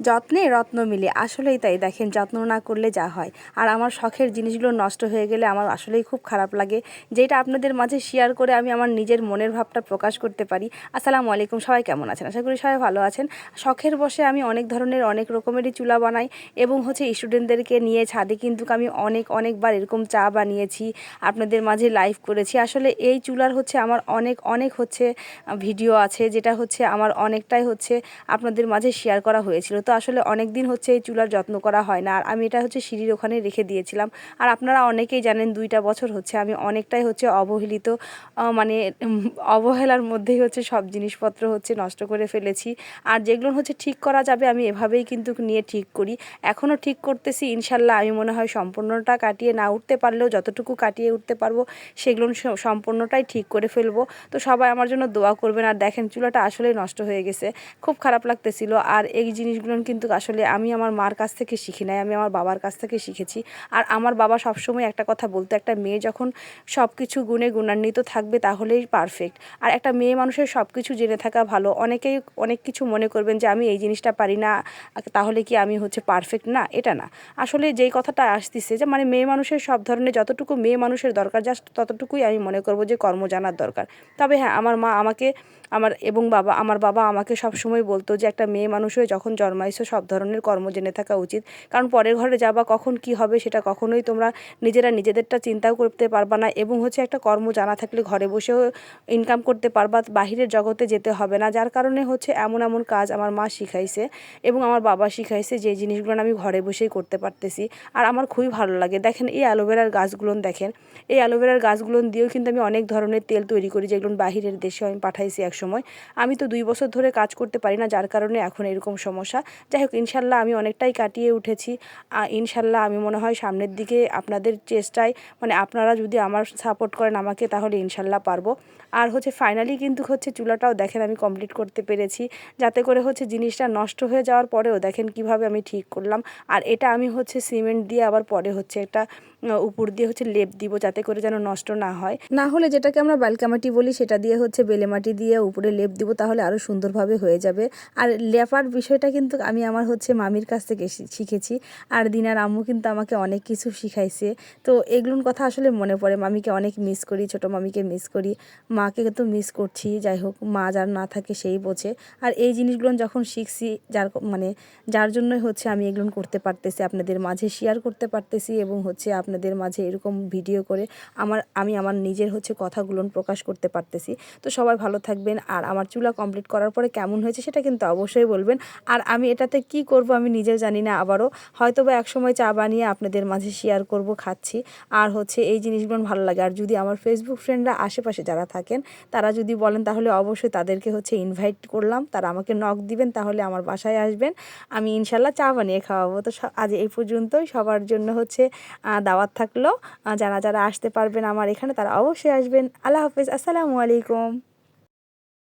যত্নে রত্ন মিলে, আসলেই তাই। দেখেন, যত্ন না করলে যা হয়। আর আমার শখের জিনিসগুলো নষ্ট হয়ে গেলে আমার আসলেই খুব খারাপ লাগে। যেটা আপনাদের মাঝে শেয়ার করে আমি আমার নিজের মনের ভাবটা প্রকাশ করতে পারি। আসসালামু আলাইকুম, সবাই কেমন আছেন? আশা করি সবাই ভালো আছেন। শখের বসে আমি অনেক ধরনের, অনেক রকমেরই চুলা বানাই এবং হচ্ছে স্টুডেন্টদেরকে নিয়ে ছাদে কিন্তু আমি অনেক, অনেকবার এরকম চা বানিয়েছি, আপনাদের মাঝে লাইভ করেছি। আসলে এই চুলার হচ্ছে আমার অনেক অনেক হচ্ছে ভিডিও আছে যেটা হচ্ছে আমার অনেকটাই হচ্ছে আপনাদের মাঝে শেয়ার করা হয়েছিল। তো আসলে অনেক দিন হচ্ছে এই চুলার যত্ন করা হয় না। আর আমি এটা হচ্ছে সিঁড়ির ওখানে রেখে দিয়েছিলাম। আর আপনারা অনেকেই জানেন দুইটা বছর হচ্ছে আমি অনেকটাই হচ্ছে অবহেলিত মানে অবহেলার মধ্যেই হচ্ছে সব জিনিসপত্র হচ্ছে নষ্ট করে ফেলেছি। আর যেগুলো হচ্ছে ঠিক করা যাবে আমি এভাবেই কিন্তু নিয়ে ঠিক করি। এখনও ঠিক করতেছি, ইনশাল্লাহ আমি মনে হয় সম্পূর্ণটা কাটিয়ে না উঠতে পারলেও যতটুকু কাটিয়ে উঠতে পারব, সেগুলো সম্পূর্ণটাই ঠিক করে ফেলব। তো সবাই আমার জন্য দোয়া করবেন। আর দেখেন চুলাটা আসলেই নষ্ট হয়ে গেছে। খুব খারাপ লাগতেছিল। আর এই জিনিসগুলো কিন্তু আসলে আমি আমার মার কাছ থেকে শিখি নাই, আমি আমার বাবার কাছ থেকে শিখেছি। আর আমার বাবা সবসময় একটা কথা বলতো, একটা মেয়ে যখন সব কিছু গুণে গুণান্বিত থাকবে তাহলেই পারফেক্ট আর একটা মেয়ে মানুষের সব কিছু জেনে থাকা ভালো। অনেকেই অনেক কিছু মনে করবেন যে, আমি এই জিনিসটা পারি না, তাহলে কি আমি হচ্ছে পারফেক্ট না, এটা না। আসলে যেই কথাটা আসতেছে যে মানে মেয়ে মানুষের সব ধরনের যতটুকু মেয়ে মানুষের দরকার জাস্ট ততটুকুই আমি মনে করব যে, কর্ম জানার দরকার। তবে হ্যাঁ আমার মা আমাকে, আমার এবং বাবা, আমার বাবা আমাকে সব সময় বলতো যে, একটা মেয়ে মানুষ হয়ে যখন জন্মাইছো সব ধরনের কর্ম জেনে থাকা উচিত। কারণ পরের ঘরে যাবা কখন কি হবে সেটা কখনোই তোমরা নিজেরা নিজেদেরটা চিন্তাও করতে পারবা না এবং হচ্ছে একটা কর্ম জানা থাকলে ঘরে বসেও ইনকাম করতে পারবা, বাহিরের জগতে যেতে হবে না। যার কারণে হচ্ছে এমন এমন কাজ আমার মা শিখাইছে এবং আমার বাবা শিখাইছে যে জিনিসগুলো আমি ঘরে বসেই করতে পারতেছি। আর আমার খুবই ভালো লাগে। দেখেন এই অ্যালোভেরার গাছগুলো দেখেন। এই অ্যালোভেরার গাছগুলো দিয়েও কিন্তু আমি অনেক ধরনের তেল তৈরি করি যেগুলো বাহিরের দেশে আমি পাঠাইছি এক সময় আমি তো দুই বছর ধরে কাজ করতে পারি না, যার কারণে এখন এরকম সমস্যা। যাই হোক, ইনশাল্লাহ আমি অনেকটাই কাটিয়ে উঠেছি। ইনশাল্লাহ আমি মনে হয় সামনের দিকে আপনাদের চেষ্টায় মানে আপনারা যদি আমার সাপোর্ট করেন আমাকে, তাহলে ইনশাল্লাহ পারব। আর হচ্ছে ফাইনালি কিন্তু হচ্ছে চুলাটাও দেখেন আমি কমপ্লিট করতে পেরেছি। যাতে করে হচ্ছে জিনিসটা নষ্ট হয়ে যাওয়ার পরেও দেখেন কীভাবে আমি ঠিক করলাম। আর এটা আমি হচ্ছে সিমেন্ট দিয়ে আবার পরে হচ্ছে একটা উপর দিয়ে হচ্ছে লেপ দিব যাতে করে যেন নষ্ট না হয়। না হলে যেটাকে আমরা বালকামাটি বলি, সেটা দিয়ে হচ্ছে বেলে মাটি দিয়ে উপরে লেপ দিব, তাহলে আরও সুন্দরভাবে হয়ে যাবে। আর লেপার বিষয়টা কিন্তু আমি আমার হচ্ছে মামির কাছ থেকে শিখেছি, আর দিনার আম্মু কিন্তু আমাকে অনেক কিছু শিখাইছে। তো এগুলোর কথা আসলে মনে পড়ে, মামিকে অনেক মিস করি, ছোট মামিকে মিস করি, মাকে তো মিস করছি, যাই হোক, মা যার না থাকে সেই বোঝে। আর এই জিনিসগুলো যখন শিখছি, যার মানে যার জন্যই হচ্ছে আমি এগুলো করতে পারতেছি, আপনাদের মাঝে শেয়ার করতে পারতেছি, এবং হচ্ছে আপনাদের মাঝে এরকম ভিডিও করে আমার আমি আমার নিজের হচ্ছে কথাগুলো প্রকাশ করতে পারতেছি। তো সবাই ভালো থাকবেন আর আমার চুলা কমপ্লিট করার পরে কেমন হয়েছে সেটা কিন্তু অবশ্যই বলবেন। আর আমি এটাতে কি করব আমি নিজেও জানি না আবারও। হয়তো বা একসময় চা বানিয়ে আপনাদের মাঝে শেয়ার করব খাচ্ছি। আর হচ্ছে এই জিনিসগুলো ভালো লাগে। আর যদি আমার ফেসবুক ফ্রেন্ডরা আশেপাশে যারা থাকেন তারা যদি বলেন তাহলে অবশ্যই তাদেরকে হচ্ছে ইনভাইট করলাম। তারা আমাকে নক দিবেন তাহলে আমার বাসায় আসবেন। আমি ইনশাল্লাহ চা বানিয়ে খাওয়াবো। তো আজ এই পর্যন্তই। সবার জন্য হচ্ছে আহ, দাওয়াত থাকল। যারা যারা আসতে পারবেন আমার এখানে তারা অবশ্যই আসবেন। আল্লাহ হাফিজ, আসসালামু আলাইকুম।